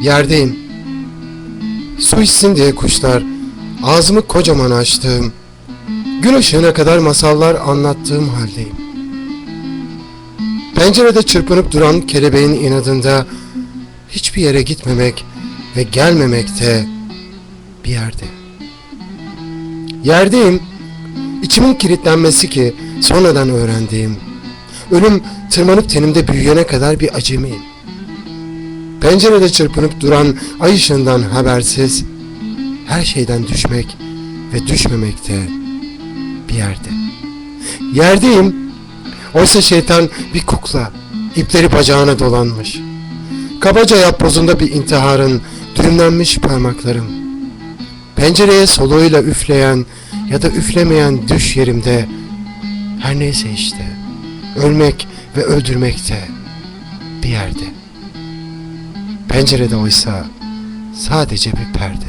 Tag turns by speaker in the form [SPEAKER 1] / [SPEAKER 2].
[SPEAKER 1] Yerdeyim. Su içsin diye kuşlar, ağzımı kocaman açtığım, gün ışığına kadar masallar anlattığım haldeyim. Pencerede çırpınıp duran kelebeğin inadında hiçbir yere gitmemek ve gelmemekte bir yerde. Yerdeyim, içimin kilitlenmesi ki sonradan öğrendiğim. Ölüm tırmanıp tenimde büyüyene kadar bir acemiyim. Pencerede çırpınıp duran ay ışığından habersiz, her şeyden düşmek ve düşmemekte bir yerde. Yerdeyim, oysa şeytan bir kukla, ipleri bacağına dolanmış. Kabaca yapbozunda bir intiharın düğümlenmiş parmaklarım. Pencereye soluğuyla üfleyen ya da üflemeyen düş yerimde, her neyse işte, ölmek ve öldürmekte bir yerde. Pencerede oysa sadece bir perde.